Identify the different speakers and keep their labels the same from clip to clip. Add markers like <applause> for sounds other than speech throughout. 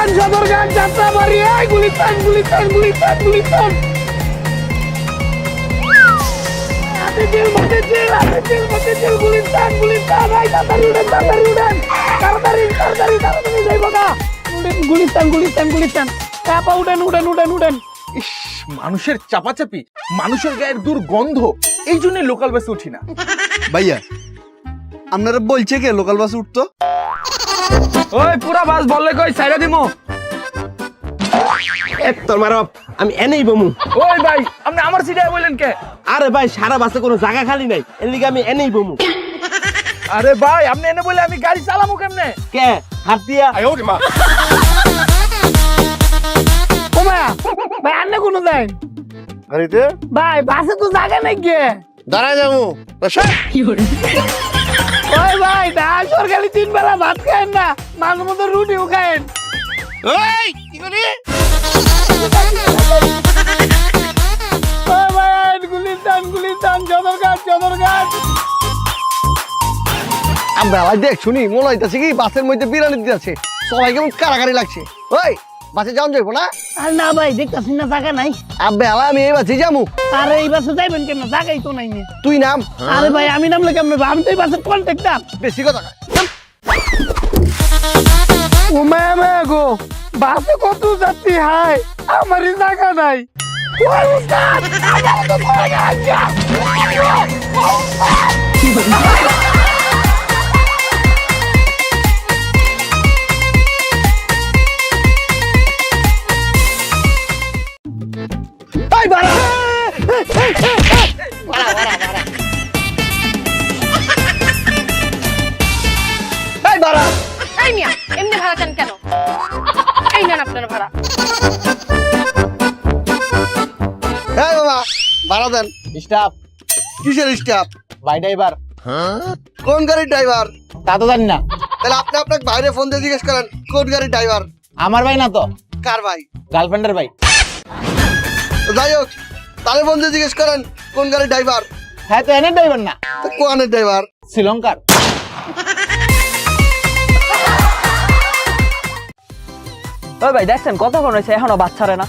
Speaker 1: গুলিস্তান সদরঘাট যাত্রাবাড়ি এই গুলিস্তান গুলিস্তান গুলিস্তান গুলিস্তান হাতিঝিল মতিঝিল হাতিঝিল মতিঝিল গুলিস্তান গুলিস্তান এই তাড়াতাড়ি উড়েন তাড়াতাড়ি উড়েন তাড়াতাড়ি তাড়াতাড়ি তাড়াতাড়ি যাইব না উড়েন গুলিস্তান গুলিস্তান গুলিস্তান চাপা উড়েন উড়েন উড়েন উড়েন
Speaker 2: ইস মানুষের চাপাচাপি মানুষের গায়ের দুর্গন্ধ এই জন্য লোকাল বাসে উঠি না।
Speaker 3: ভাইয়া আপনারা বলছে কে লোকাল বাস উঠতো?
Speaker 1: ওই পুরা বাস বললে কই সাইরা দিমু।
Speaker 4: এ তোর মারব আমি এনেই বমু।
Speaker 1: ওই ভাই আপনি আমার সিটায় বললেন কে?
Speaker 4: আরে ভাই সারা বাসে কোনো জায়গা খালি নাই এর লিগে আমি এনেই বমু।
Speaker 1: আরে ভাই আপনি এনে বলে আমি গাড়ি চালামু কেমনে?
Speaker 4: কে? হাত দিয়া।
Speaker 1: ও মায়া ভাই আন্নে কোনো দেন।
Speaker 3: গাড়িতে
Speaker 1: ভাই বাসে তো জায়গা নাই গে।
Speaker 3: দাঁড়ায় যাব।
Speaker 1: ওই ভাই ডাল সরকারি তিন বেলা ভাত খায়েন না মাঝে মতো রুটিও খায়েন। ওই ভাই গুলিস্তান গুলিস্তান চদরঘাট চদরঘাট
Speaker 3: আমরা দেখ শুনি মনে হইতাছে কি বাসের মধ্যে বিরানি দিতেছে। সবাই কেমন কারাকারি লাগছে। ওই বাসে যাওয়া যাইবো না?
Speaker 1: আর না ভাই দেখতাছি না জায়গা নাই।
Speaker 3: আব্বে আলা আমি এই বাসে যাব
Speaker 1: আরে এই বাসে যাইবেন কেন জায়গাই তো নাই নে।
Speaker 3: তুই নাম?
Speaker 1: আরে ভাই আমি নামলে কেমন? আমি তো এই বাসের কন্ট্যাক্টার
Speaker 3: বেশি কথা।
Speaker 1: ও মায়া গো বাসে কত যাত্রী হাই আমারই জায়গা নাই। ওই উস্তাদ আমার তো পড়ে গেছে
Speaker 3: এই বাড়া এই বাড়া
Speaker 5: এই মিয়া এমনি ভাড়া চান কেন? এই নেন আপনার ভাড়া।
Speaker 3: এই বাবা ভাড়া দেন।
Speaker 4: স্টাফ।
Speaker 3: কিসের স্টাফ?
Speaker 4: ভাই ড্রাইভার।
Speaker 3: কোন গাড়ির ড্রাইভার?
Speaker 4: তা তো জানি না।
Speaker 3: তাহলে আপনি আপনাকে বাইরে ফোন দিয়ে জিজ্ঞেস করেন কোন গাড়ির ড্রাইভার?
Speaker 4: আমার ভাই না তো?
Speaker 3: কার ভাই?
Speaker 4: গার্লফ্রেন্ডের ভাই।
Speaker 3: যাই হোক তাহলে বন্ধু জিজ্ঞেস করেন কোন গাড়ির ড্রাইভার
Speaker 4: হ্যাঁ তো এনে ড্রাইভার না?
Speaker 3: তো কোয়ানের ড্রাইভার
Speaker 4: শ্রীলঙ্কার।
Speaker 6: ওই ভাই দেখছেন কতক্ষণ হয়েছে? এখনও বাচ্চারে না।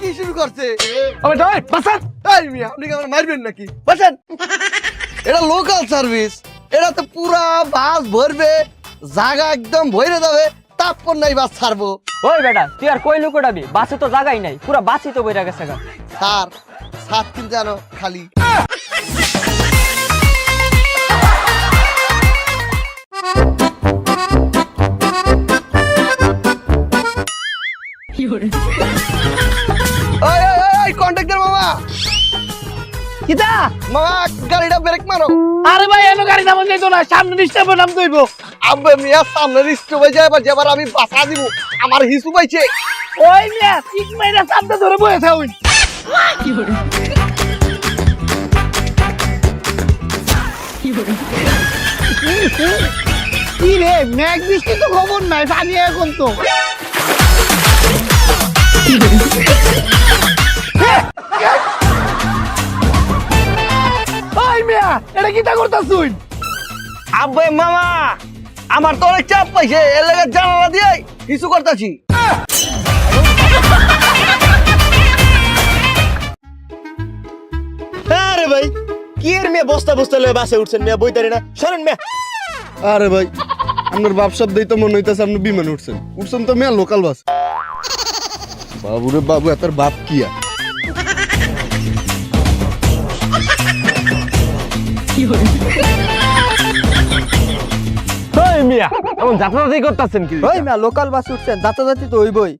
Speaker 3: কি শুরু করছে? আপনি কি আমার মারবেন নাকি? বসেন। এটা লোকাল সার্ভিস এটা তো পুরা বাস ভরবে। জায়গা একদম ভরে যাবে তারপর নাই বাস ছাড়বো।
Speaker 6: ওই বেটা তুই আর কই লুকোটাবি বাসে তো জায়গাই নাই পুরা বাসই তো বইরা গেছে গা।
Speaker 3: স্যার সাত তিন জানো খালি। ওই ওই ওই, ওই কন্ট্রাক্টর মামা।
Speaker 1: কিতা?
Speaker 3: মামা গাড়িটা ব্রেক মারো।
Speaker 1: আরে ভাই এনো গাড়ি নামান যাইতো না সামনে ডিস্টার্ব নাম দইব
Speaker 3: আব্বে মিয়া সামনে রিস্ক হয়ে যায় এবার যেবার আমি বাসা দিব। আমার হিসু পাইছে।
Speaker 1: ওই মিয়া ঠিক মাইরা সামনে ধরে বয়ে থাকুন। কি রে ম্যাগ বৃষ্টি তো খবর নাই পানি এখন তো। ওই মিয়া এটা কিটা করতাছুই
Speaker 3: আব্বে মামা আমার তো অনেক চাপ পাইছে এর লাগে জানালা দিয়ে কিছু করতেছি।
Speaker 4: আরে ভাই কি এর মেয়ে বস্তা বস্তা লয়ে বাসে উঠছেন মেয়ে? বইতারি না। সরেন মেয়ে।
Speaker 3: আরে ভাই আপনার বাপ সব তো মনে হইতেছে আপনি বিমানে উঠছেন। উঠছেন তো মেয়া লোকাল বাস। বাবুরে বাবু এত বাপ কি আর?
Speaker 4: ওই মিয়া এমন যাত্রাজাতি করতেছেন কি
Speaker 6: ওই মিয়া লোকাল বাস উঠছেন যাতাযাতি তো হইবই।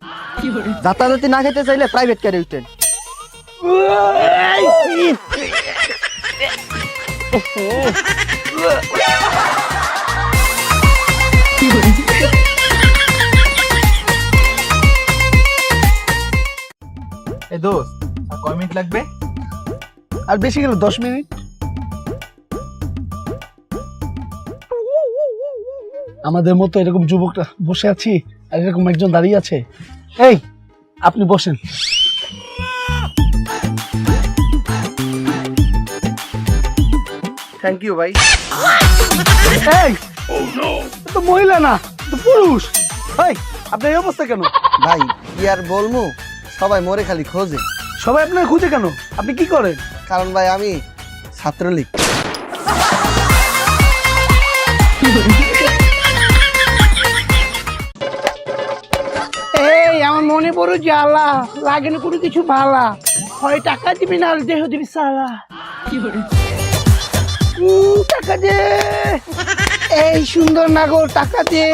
Speaker 6: যাতাযাতি না খেতে চাইলে প্রাইভেট
Speaker 2: দোস্ত আর কয় মিনিট লাগবে?
Speaker 1: আর বেশি গেল দশ মিনিট। আমাদের মতো এরকম যুবকরা বসে আছি আর এরকম একজন দাঁড়িয়ে আছে। এই আপনি বসেন।
Speaker 3: থ্যাংক ইউ ভাই।
Speaker 1: এই এ তো মহিলা না এ তো পুরুষ। এই আপনার এই অবস্থা কেন?
Speaker 3: ভাই কি আর বলমু? সবাই মরে খালি খোঁজে।
Speaker 1: সবাই আপনার খুঁজে কেন? আপনি কি করেন?
Speaker 3: কারণ ভাই আমি ছাত্রলীগ। <laughs>
Speaker 1: বড় জ্বালা লাগে না কোনো কিছু ভালা। হয় টাকা দিবি না দেহ দিবি সালা। টাকা দে। এই সুন্দর নাগর টাকা দে।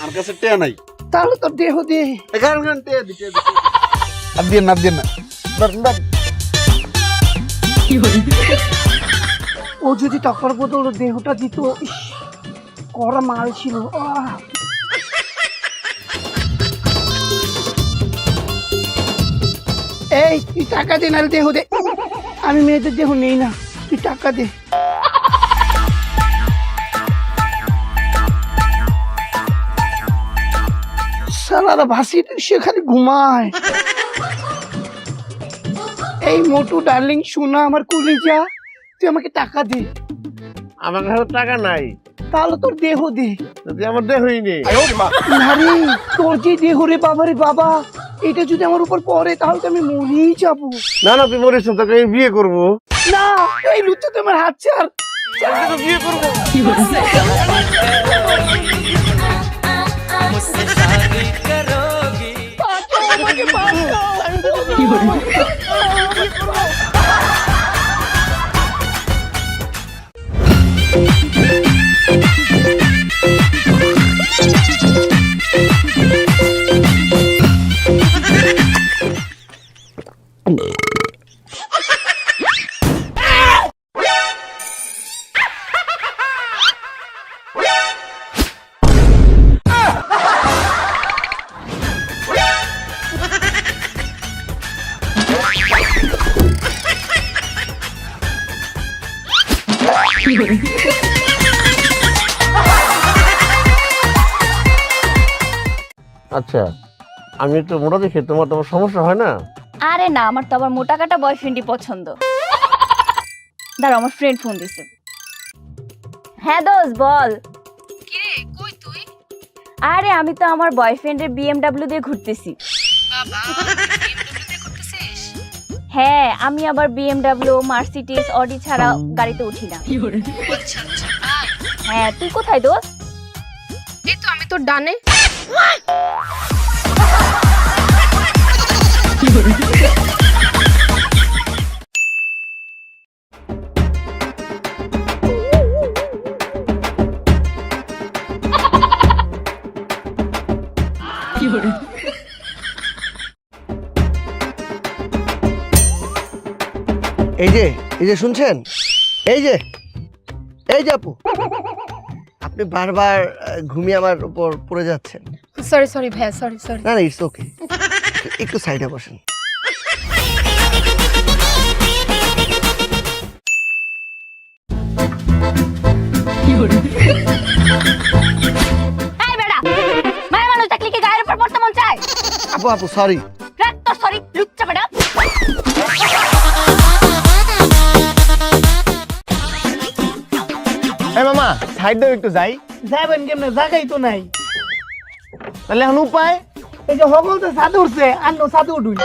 Speaker 3: আমার কাছে টেয়া নাই।
Speaker 1: তাহলে তোর দেহ দে।
Speaker 3: এখান খান টেয়া দিতে
Speaker 2: আর দিয়ে না দিয়ে না।
Speaker 1: ও যদি টাকার বদল ওর দেহটা দিত ইস, কড়া মাল ছিল। আহ। এই তুই টাকা দে নাহলে দেহ দে। আমি মেয়েদের দেহ নেই না তুই টাকা দে। ভাসি সে খালি ঘুমায়। এই মোটু ডার্লিং শোনা আমার কলিজা তুই আমাকে টাকা দে।
Speaker 4: আমার কাছে টাকা নাই।
Speaker 1: তাহলে তোর দেহ দে।
Speaker 4: আমার দেহই নেই।
Speaker 1: নারী তোর যে দেহ রে বাবা রে বাবা এটা যদি আমার উপর পড়ে তাহলে তো আমি মরেই যাব।
Speaker 4: না না তুই মরিস না, তোকে আমি বিয়ে করব।
Speaker 1: না এই লুচ্চা তো আমার হাত ছাড়।
Speaker 4: বিয়ে করব। আচ্ছা আমি একটু মোটা দেখি তোমার তোমার সমস্যা হয় না?
Speaker 5: আরে না আমার তো আবার মোটা কাটা বয়ফ্রেন্ডই পছন্দ। দাঁড়া আমার ফ্রেন্ড ফোন দিছে। হ্যাঁ দোষ বল। কিরে কই তুই? আরে আমি তো আমার বয়ফ্রেন্ডের বিএমডাব্লিউ দিয়ে ঘুরতেছি। হ্যাঁ আমি আবার বিএমডাব্লিউ মার্সিডিজ অডি ছাড়া গাড়িতে উঠি না। হ্যাঁ তুই কোথায় দোস
Speaker 7: এই তো আমি তোর ডানে।
Speaker 3: এই যে এই যে শুনছেন? এই যে এই যে আপু। আপনি বারবার ঘুমিয়ে আমার উপর পড়ে যাচ্ছেন।
Speaker 7: সরি সরি ভাইয়া সরি সরি
Speaker 3: না না ইটস ওকে একটু সাইডে বসেন।
Speaker 5: এই বেড়া মায়ের মানুষ দেখলে কি গায়ের উপর পড়তে মন চায়?
Speaker 3: আপু আপু সরি
Speaker 5: রাখ তো সরি লুচ্চা বেড়া।
Speaker 4: এই মামা সাইড দাও একটু যাই।
Speaker 1: যাবেন কেমনে? জায়গাই তো নাই।
Speaker 4: তাহলে এখন উপায়?
Speaker 1: এই যে সকল তো সাদে উঠছে আর নো সাদে উঠুন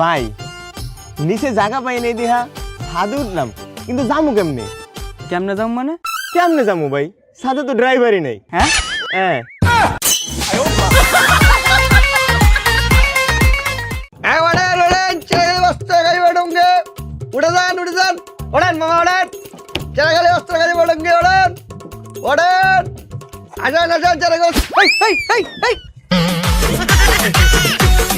Speaker 4: ভাই নিচে জায়গা পাই নাই দিহা ছাদে উঠলাম কিন্তু যামু কেমনে?
Speaker 6: কেমনে যাম মানে?
Speaker 4: কেমনে যামু ভাই? ছাদে তো ড্রাইভারই নেই।
Speaker 6: হ্যাঁ?
Speaker 4: হ্যাঁ
Speaker 3: ওড়েন মামা ওড়েন। ছেলে গাড়ি বস্ত্র গাড়ি বেড়ুঙ্গে ওড়েন। ওড়েন। আজান আজান ছেলে গাড়ি হেই হেই হেই হেই।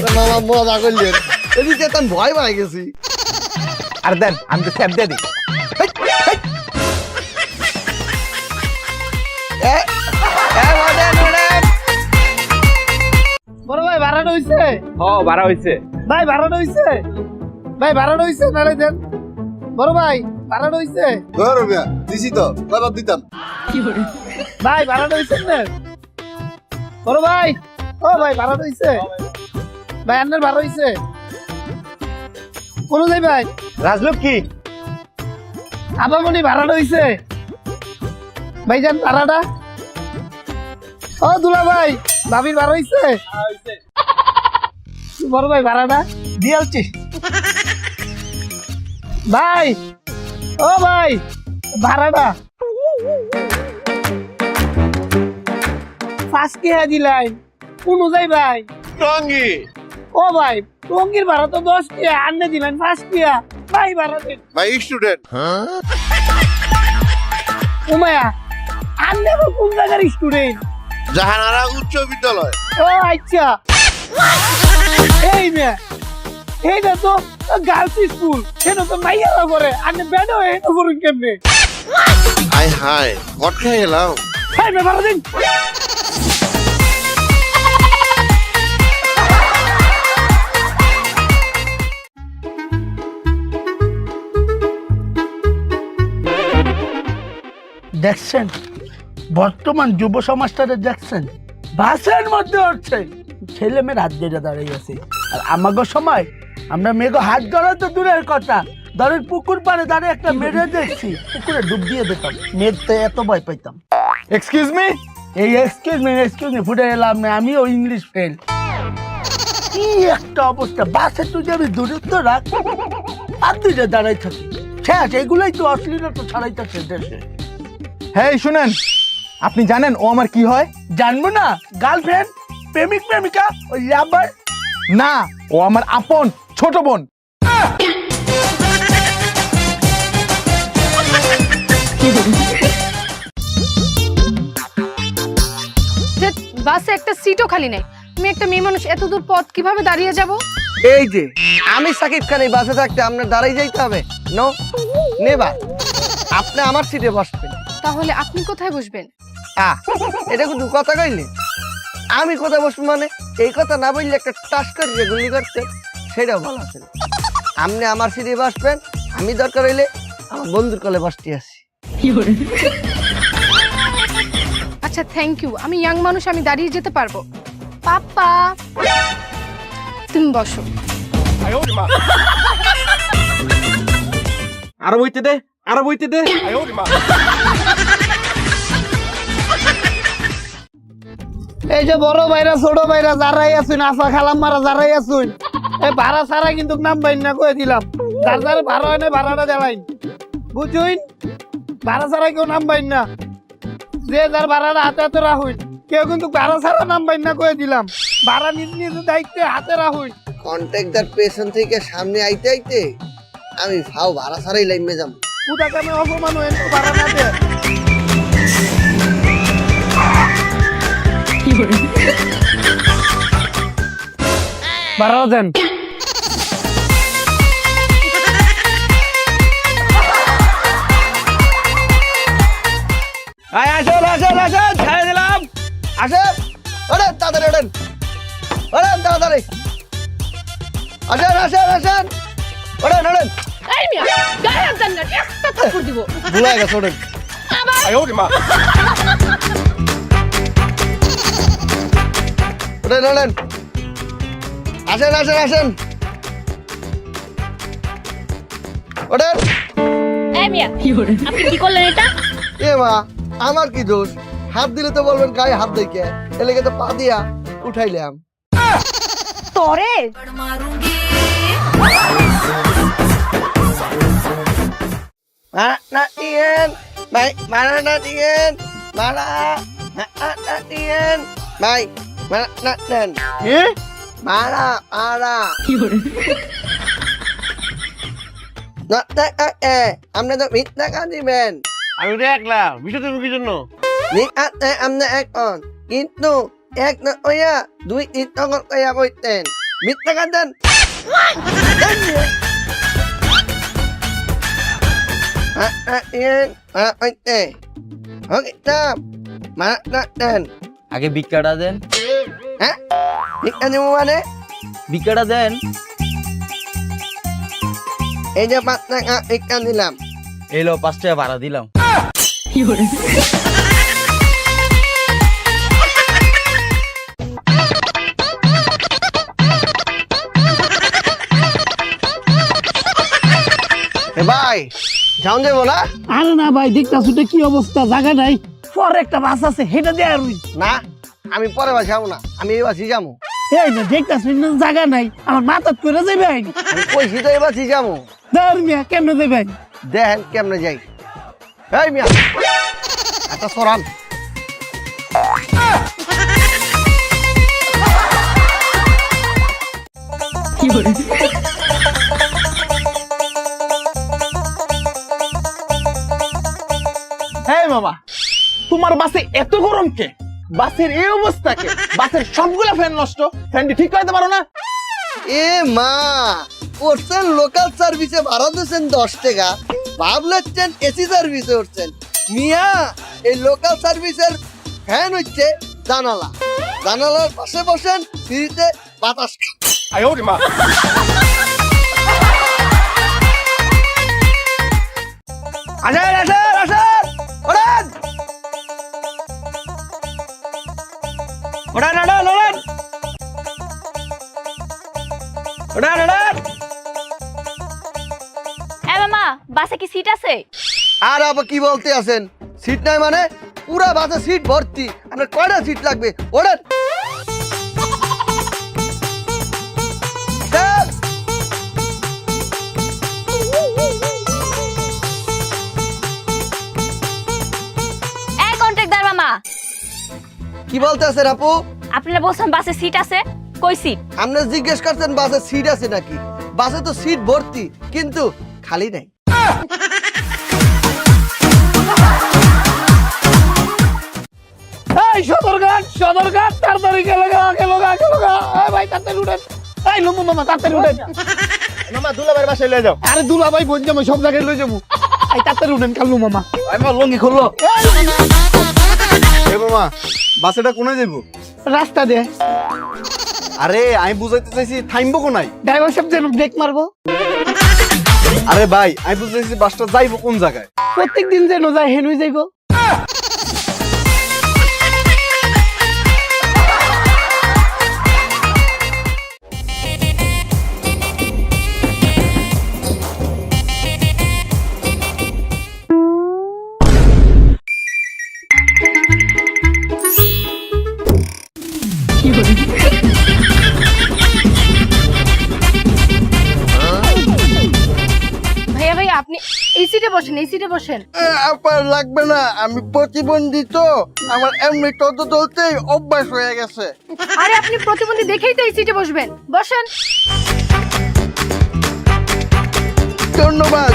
Speaker 3: <laughs> মামা মজা করলেন এদিকে তো আমি ভয় পাই গেছি।
Speaker 2: আর দেন আমি তো স্যাপ দিয়ে দিই।
Speaker 3: হেই, হেই। এ, এ, ওড়েন, ওড়েন।
Speaker 1: বড় ভাই ভাড়াটা হইছে?
Speaker 2: হ বাড়া হইছে।
Speaker 1: ভাই ভাড়াটা হইছে? ভাই ভাড়াটা হইছে? নালে দেন। বড় ভাই ভাড়াটা হইছে?
Speaker 8: ধর মিয়া
Speaker 3: দিছি তো কয়বার দিতাম?
Speaker 1: ভাই ভাড়াটা হইছে না? বড় ভাই ও ভাই ভাড়াটা হইছে। ভাই আপনার ভাড়া হইছে। কোন যাই ভাই?
Speaker 4: রাজলক্ষ্মী।
Speaker 1: আবামনি ভাড়াটা হইছে। ভাইজান ভাড়াটা ও দুলা ভাই ভাবির ভাড়া হইছে। বড় ভাই ভাড়াটা দিয়ালছি ভাই ও ভাই ভাড়াটা। ফার্স্ট কে দিলাই। কোন যাই ভাই।
Speaker 3: টঙ্গি।
Speaker 1: ও ভাই টঙ্গির ভাড়া তো দশ টিয়া আন্নে দিলেন ফার্স্ট টিয়া ভাই ভাড়া দিন।
Speaker 3: ভাই স্টুডেন্ট
Speaker 1: উমায়া আন্নে কোন জায়গার স্টুডেন্ট
Speaker 3: জাহানারা উচ্চ বিদ্যালয়।
Speaker 1: ও আচ্ছা। এই নে এইটা তো গার্লস স্কুল সেটা তো মাইয়ারা করে। আন্নে বেডও এটা করুন কেমনে?
Speaker 3: আই হাই কট
Speaker 1: মে ভাড়া দিন দেখছেন বর্তমান যুব সমাজটারে দেখছেন বাসের মধ্যে উঠছে ছেলে মেয়ের হাত দাঁড়িয়ে আছে। আর আমাগো সময় আমরা মেঘ হাত ধরা তো দূরের কথা। ধরেন পুকুর পাড়ে দাঁড়িয়ে একটা মেরে দেখছি। পুকুরে ডুব দিয়ে দিতাম। মেঘ তো এত ভয় পাইতাম।
Speaker 2: এক্সকিউজ মি
Speaker 1: এই এক্সকিউজ মি এক্সকিউজ মি ফুটে এলাম না আমিও ইংলিশ ফেল কি একটা অবস্থা। বাসে তুই যাবি দূরত্ব রাখ আর দুইটা দাঁড়াই থাকি। শেষ এগুলোই তো অশ্লীলতা ছড়াই থাকে দেশে।
Speaker 2: হ্যাঁ শুনেন আপনি জানেন ও আমার কি হয়?
Speaker 1: জানব না। গার্লফ্রেন্ড প্রেমিক প্রেমিকা ওই লাভার
Speaker 2: না ও আমার আপন। ছোট বোন।
Speaker 7: বাসে একটা সিটও খালি নেই। তুমি একটা মেয়ে মানুষ এত দূর পথ কীভাবে দাঁড়িয়ে যাব?
Speaker 3: এই যে আমি সাকিব খান এই বাসে থাকতে আপনার দাঁড়াই যাইতে হবে। নো নেবা। আপনি আমার সিটে বসবেন।
Speaker 7: তাহলে আপনি কোথায় বসবেন?
Speaker 3: আহ এটা কিন্তু কথা কইলে? আমি কথা বসবো মানে? এই কথা না বললে একটা টাস করে যে গুলি করতে। সেটাও ভালো আছে আপনি আমার সিটে বসবেন আমি দরকার হইলে আমার বন্ধুর কলে বসতে আসি।
Speaker 7: আচ্ছা থ্যাংক ইউ আমি ইয়াং মানুষ আমি দাঁড়িয়ে যেতে পারব। পাপা তুমি বসো।
Speaker 2: আরও বইতে দে আরও বইতে দে।
Speaker 1: এই যে বড় ভাইরা ছোট ভাইরা যারাই আছেন আফা খালাম মারা যারাই আছেন এই ভাড়া ছাড়া কিন্তু নাম বাইন না কয়ে দিলাম। যার যার ভাড়া হয় না ভাড়াটা দেলাইন বুঝুইন? ভাড়া ছাড়া কেউ নাম বাইন না। যে যার ভাড়াটা হাতে হাতে রাখুন কেউ কিন্তু ভাড়া ছাড়া নাম বাইন না কয়ে দিলাম। ভাড়া নিজ নিজ দায়িত্বে হাতে রাখুন
Speaker 3: কন্ট্রাক্টর পেছন থেকে সামনে আইতে আইতে আমি ফাও ভাড়া ছাড়াই লাইমে যাব
Speaker 1: পুতা কামে অপমান হয়ে তো ভাড়া না দে ভাড়া দেন।
Speaker 3: আয় আসেন আসেন আসেন ছেড়ে দিলাম। আসেন ওড়েন তাড়াতাড়ি ওড়েন ওড়েন তাড়াতাড়ি। আসেন আসেন আসেন ওড়েন ওড়েন
Speaker 7: এই মিয়া গায়ে দেন না একটা থাপ্পড় দিব।
Speaker 3: ভুলে গেছে ওড়েন ওড়েন ওড়েন আসেন আসেন আসেন। ওড়েন
Speaker 5: এই মিয়া আপনি কি করলেন এটা?
Speaker 3: এ মা। আমার কি দোষ? হাত দিলে তো বলবেন গায়ে হাত দেখে। এলে কিন্তু পা দিয়া উঠাইলাম।
Speaker 5: তরে?
Speaker 3: আপনি তো মিথ্যা কাঁদিবেন
Speaker 4: আমি তো একলা কি জন্য।
Speaker 3: এক অন কিন্তু এক না ওয়া দুই তিন তখন কয়া কইতেন। মিথ্যা কাজ দেন Mana Ian, mana কইতে। ওকে তা mana dan.
Speaker 6: আগে ভিক্ষাটা দেন।
Speaker 3: হ্যাঁ? ভিক্ষা দেবো মানে?
Speaker 6: ভিক্ষাটা দেন।
Speaker 3: এই যে পাঁচ টাকা ভিক্ষা দিলাম
Speaker 6: এই লো পাঁচ টাকা ভাড়া দিলাম।
Speaker 3: ভাই যাও যাব না?
Speaker 1: আরে না ভাই দেখতাছ ওটা কি অবস্থা জায়গা নাই। পরে একটা বাস আছে হেটা দিয়ে আর
Speaker 3: না আমি পরে বাসি যাব না আমি এই যাব।
Speaker 1: এই না দেখতাছ না জায়গা নাই আমার মাথা করে যাবে
Speaker 3: আমি কইছি তো এই যাব।
Speaker 1: কেমনে যাবে
Speaker 3: দেখেন কেমনে যাই। এই মিয়া, একটা সরান।
Speaker 2: তোমার বাসে এত গরম কে? বাসের এই অবস্থা কে? বাসের সবগুলা ফ্যান নষ্ট। ফ্যানটি ঠিক করতে পারো না?
Speaker 3: এ মা করছেন লোকাল সার্ভিসে ভাড়া দিচ্ছেন দশ টাকা। ভাবলেছেন এসি সার্ভিসে উঠছেন। মিয়া এই লোকাল সার্ভিসের ফ্যান হচ্ছে জানালা। জানালার পাশে বসেন ফ্রিতে বাতাস খান। আসেন আবার কি বলতে আছেন? সিট নাই মানে? পুরা বাসে সিট ভর্তি। আপনার কয়টা সিট লাগবে? ওড়ান।
Speaker 5: মামা।
Speaker 3: কি বলতে আছেন আপু?
Speaker 5: আপনারা বলছেন বাসে সিট আছে? কই সিট?
Speaker 3: আপনি জিজ্ঞেস করছেন বাসে সিট আছে নাকি? বাসে তো সিট ভর্তি কিন্তু খালি নাই।
Speaker 1: এই সদরঘাট সদরঘাট তাড়াতাড়ি গেল গা গেল গা গেল গা। এই ভাই তাড়াতাড়ি উঠেন। এই লম্বু মামা তাড়াতাড়ি উঠেন।
Speaker 4: মামা দুলাভাইয়ের বাসায় লয়ে যাও।
Speaker 1: আরে দুলা বোন জামাই সব জায়গায় লয়ে যাব। এই তাড়াতাড়ি উঠেন কালু মামা।
Speaker 2: আমি লঙ্গি খুললো
Speaker 4: এ মামা। বাসেটা কোনে যাব
Speaker 1: রাস্তা দে।
Speaker 4: আরে আমি বুঝাইতে চাইছি থামবো কোনায়?
Speaker 1: ড্রাইভার সাহেব যেন ব্রেক মারবো।
Speaker 4: আরে ভাই আমি বুঝতেছি বাসটা যাইবো কোন জায়গায়?
Speaker 1: প্রত্যেক দিন যেন যায় হেনুই যাইবো।
Speaker 7: বসেন এই সিটে বসেন।
Speaker 3: আপনার লাগবে না আমি প্রতিবন্ধী তো। আমার এমনি তত চলতেই অভ্যাস হয়ে গেছে।
Speaker 7: আরে আপনি প্রতিবন্ধী দেখেই তো এই সিটে বসবেন। বসেন।
Speaker 3: ধন্যবাদ।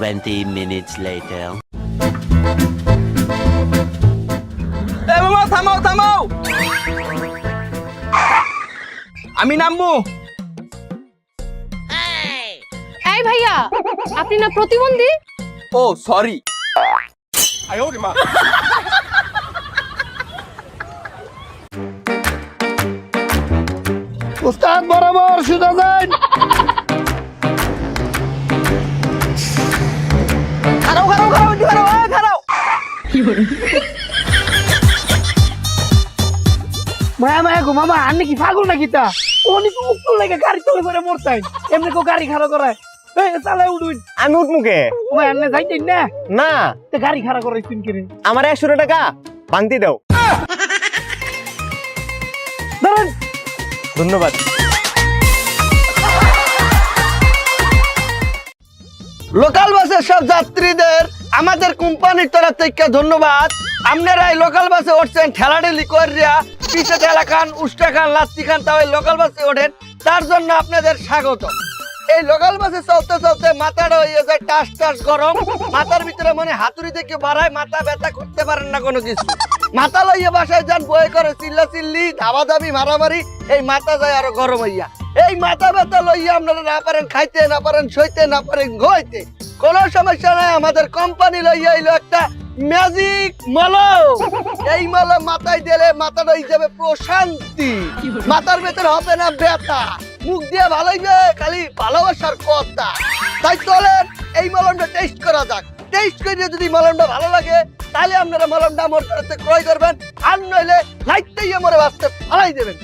Speaker 8: 20 minutes later.
Speaker 2: এ মামা থামাও থামাও। আমি নামবো।
Speaker 7: এই ভাইয়া আপনি না প্রতিবন্ধী?
Speaker 2: ও সরি
Speaker 1: উস্তাদ বরাবর সুদা যান
Speaker 2: খারাও খারাও খারাও একটু খারাও খারাও
Speaker 1: মায়া মায়া গো মামা আন্নে কি পাগল নাকি তা? অনেক মুক্ত লাগে গাড়ি তোলে করে মরতাই। এমনি কো গাড়ি খাড়া করায়।
Speaker 4: আমি উঠমুখে
Speaker 1: না?
Speaker 4: না।
Speaker 1: তে গাড়ি খাড়া কিনে?
Speaker 4: আমার একশো টাকা ভাঙতি দাও। ধন্যবাদ।
Speaker 3: লোকাল বাসের সব যাত্রীদের আমাদের কোম্পানির তরফ থেকে ধন্যবাদ। আপনারা এই লোকাল বাসে উঠছেন ঠেলাঠেলি করিয়া পিছে ঠেলা খান উষ্টা খান লাত্তি খান তাও এই লোকাল বাসে ওঠেন। তার জন্য আপনাদের স্বাগত। এই লোকাল বাসে চলতে চলতে মাথাটা হয়ে যায় টাস টাস গরম। মাথার ভিতরে মনে হাতুড়ি থেকে বাড়ায়, মাথা ব্যথা করতে পারেন না কোনো কিছু। মাথা লইয়া বাসায় যান, বয়ে করে চিল্লা চিল্লি, ধাবা ধাবি, মারামারি, এই মাথা যায় আরও গরম হইয়া। এই মাথা ব্যথা লইয়া আপনারা না পারেন খাইতে, না পারেন সইতে, না পারেন ঘইতে কোনো সমস্যা নাই, আমাদের কোম্পানি লইয়া এলো একটা ম্যাজিক মলম এই মলম মাথায় দিলে মাথাটা হিসাবে প্রশান্তি। মাথার ভেতর হবে না ব্যথা। মুখ দিয়ে ভালোইবে খালি ভালোবাসার কথা। তাই চলেন, এই মলমটা টেস্ট করা যাক। টেস্ট করে যদি মলমটা ভালো লাগে, তাহলে আপনারা মলমটা আমার ক্রয় করবেন। আর নইলে লাইটটাই আমার বাঁচতে ফালাই দেবেন।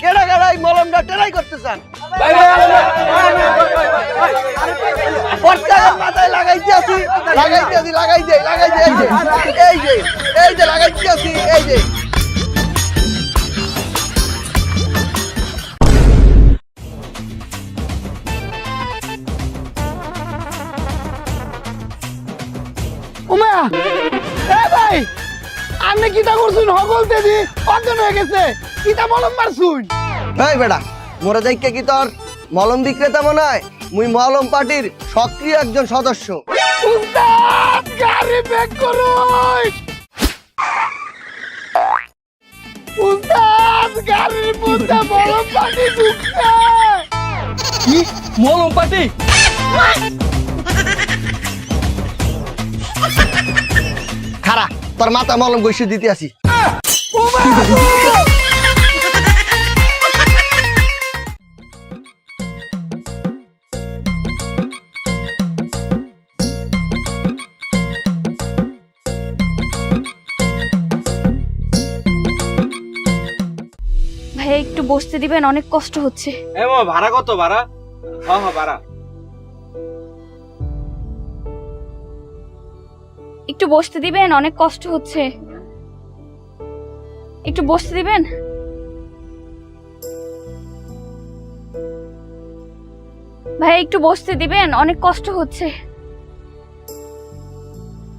Speaker 3: কেডা কেডা এই মলমটা ট্রাই করতে চান প্রত্যেকের মাথায় লাগাইতে আছি লাগাইতে আছি লাগাই দে লাগাই দে এই যে এই যে এই যে লাগাইতে এই যে
Speaker 1: উমা এ ভাই আপনি করছুন হগলতে দি অজ্ঞান হয়ে গেছে কিতা মলম মারছুন?
Speaker 3: এই বেটা মোরা যাইকে কি তোর মলম বিক্রেতা মনে হয়? মুই মলম পার্টির সক্রিয় একজন সদস্য।
Speaker 1: উস্তাদ গাড়ি ব্যাক করুন। উস্তাদ গাড়ির মধ্যে মলম পানি ঢুকছে।
Speaker 6: কি? মলম পাটি
Speaker 3: খারা তোর মাথা মলম গৈসে দিতে আসি।
Speaker 5: বসতে দিবেন অনেক কষ্ট হচ্ছে।
Speaker 4: এ মামা ভাড়া কত ভাড়া? হ্যাঁ হ্যাঁ ভাড়া।
Speaker 5: একটু বসতে দিবেন অনেক কষ্ট হচ্ছে। একটু বসতে দিবেন? ভাই একটু বসতে দিবেন অনেক কষ্ট হচ্ছে।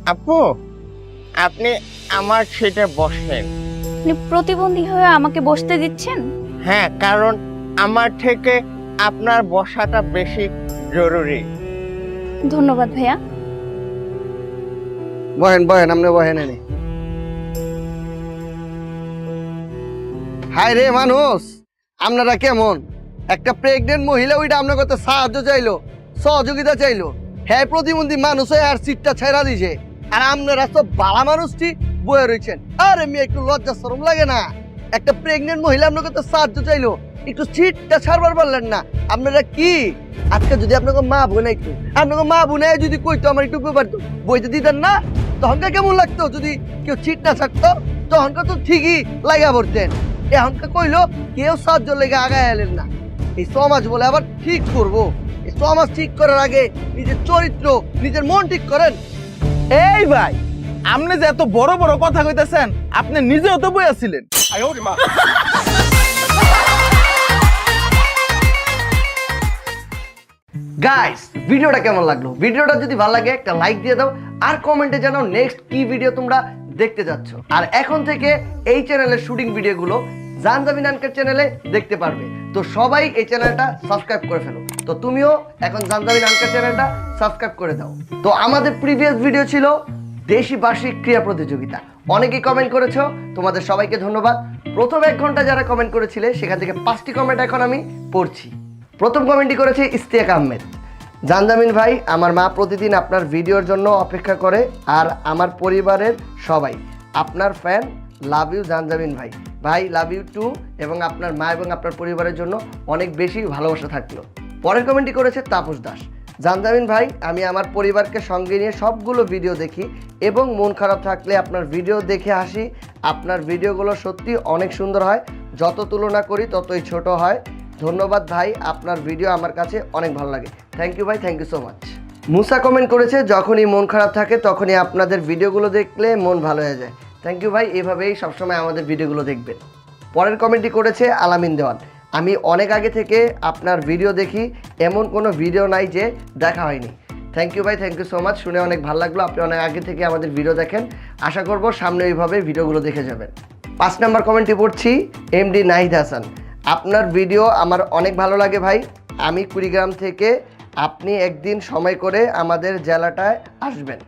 Speaker 4: আপু আপনি আমার সিটে বসেন।
Speaker 5: আপনি প্রতিবন্ধী হয়ে আমাকে বসতে দিচ্ছেন?
Speaker 4: হ্যাঁ কারণ আমার থেকে আপনার বসাটা বেশি জরুরি।
Speaker 5: ধন্যবাদ ভাইয়া।
Speaker 3: বহেন বহেন আপনি বহেন এনে। হাই রে মানুষ আপনারা কেমন? একটা প্রেগনেন্ট মহিলা ওইটা আপনার কাছে সাহায্য চাইলো সহযোগিতা চাইলো। হ্যাঁ প্রতিবন্ধী মানুষ হয়ে আর সিটটা ছেড়া দিছে। আর আপনারা সব বালা মানুষটি বয়ে রয়েছেন আরে মেয়ে একটু লজ্জা শরম লাগে না। একটা প্রেগনেন্ট মহিলা আপনার কাছে সাহায্য চাইলো। একটু সিটটা ছাড়বার পারলেন না। আপনারা কি? আজকে যদি আপনাকে মা বোনে একটু আপনাকে মা বোনে যদি কইতো, আমার একটু পারতো বইতে দিতেন না? তখনকার কেমন লাগতো? যদি কেউ চিট না থাকতো তখনকার তো ঠিকই লাগা পড়তেন। এখনকার কইলো, কেউ সাহায্য লেগে আগায় এলেন না। এই সমাজ বলে আবার ঠিক করব। এই সমাজ ঠিক করার আগে নিজের চরিত্র, নিজের মন ঠিক করেন।
Speaker 2: এই ভাই আপনি যে এত বড় বড় কথা কইতেছেন আপনি নিজেও তো বই আছিলেন
Speaker 3: গাইস ভিডিওটা কেমন লাগল? ভিডিওটা যদি ভালো লাগে একটা লাইক দিয়ে দাও আর কমেন্টে জানাও নেক্সট কি ভিডিও তোমরা দেখতে যাচ্ছ। আর এখন থেকে এই চ্যানেলের শুটিং ভিডিওগুলো জানজামিন আনকের চ্যানেলে দেখতে পারবে। তো সবাই এই চ্যানেলটা সাবস্ক্রাইব করে ফেলো। তো তুমিও এখন জানজামিন আনকের চ্যানেলটা সাবস্ক্রাইব করে দাও। তো আমাদের প্রিভিয়াস ভিডিও ছিল দেশি বার্ষিক ক্রিয়া প্রতিযোগিতা। অনেকেই কমেন্ট করেছ, তোমাদের সবাইকে ধন্যবাদ। প্রথম এক ঘণ্টা যারা কমেন্ট করেছিলে, সেখান থেকে পাঁচটি কমেন্ট এখন আমি পড়ছি। প্রথম কমেন্টটি করেছে ইস্তিয়াক আহমেদ। জানজামিন ভাই, আমার মা প্রতিদিন আপনার ভিডিওর জন্য অপেক্ষা করে, আর আমার পরিবারের সবাই। আপনার ফ্যান লাভ ইউ জানজামিন ভাই। ভাই লাভ ইউ টু এবং আপনার মা এবং আপনার পরিবারের জন্য অনেক বেশি ভালোবাসা থাকল। পরের কমেন্টটি করেছে তাপস দাস। জানজামিন ভাই, আমি আমার পরিবারকে সঙ্গে নিয়ে সবগুলো ভিডিও দেখি এবং মন খারাপ থাকলে আপনার ভিডিও দেখে হাসি আপনার ভিডিওগুলো সত্যি অনেক সুন্দর হয়। যত তুলনা করি ততই ছোট হয়। ধন্যবাদ ভাই, আপনার ভিডিও আমার কাছে অনেক ভালো লাগে। থ্যাংক ইউ ভাই thank you so much Musa comment করেছে, যখনই মন খারাপ থাকে তখনই আপনাদের ভিডিওগুলো দেখলে মন ভালো হয়ে যায়। থ্যাংক ইউ ভাই, এভাবেই সবসময় আমাদের ভিডিওগুলো দেখবেন। পরের কমেন্টটি করেছে আলামিন দেওয়ান। আমি অনেক আগে থেকে আপনার ভিডিও দেখি, এমন কোনো ভিডিও নাই যে দেখা হয়নি। থ্যাংক ইউ ভাই থ্যাংক ইউ সো মাচ শুনে অনেক ভালো লাগল। আপনি অনেক আগে থেকে আমাদের ভিডিও দেখেন। আশা করব সামনে এইভাবে ভিডিওগুলো দেখে যাবেন। পাঁচ নাম্বার কমেন্টটি পড়ছি এমডি নাহিদ হাসান। আপনার ভিডিও আমার অনেক ভালো লাগে ভাই। আমি কুড়িগ্রাম থেকে আপনি একদিন সময় করে আমাদের জেলাটায় আসবেন।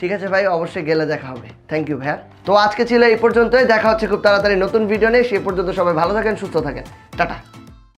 Speaker 3: ঠিক আছে ভাই, অবশ্যই গেলে দেখা হবে। থ্যাংক ইউ ভাইয়া। তো আজকে ছিল এই পর্যন্তই, দেখা হচ্ছে খুব তাড়াতাড়ি নতুন ভিডিও নিয়ে। সে পর্যন্ত সবাই ভালো থাকেন, সুস্থ থাকেন। টাটা।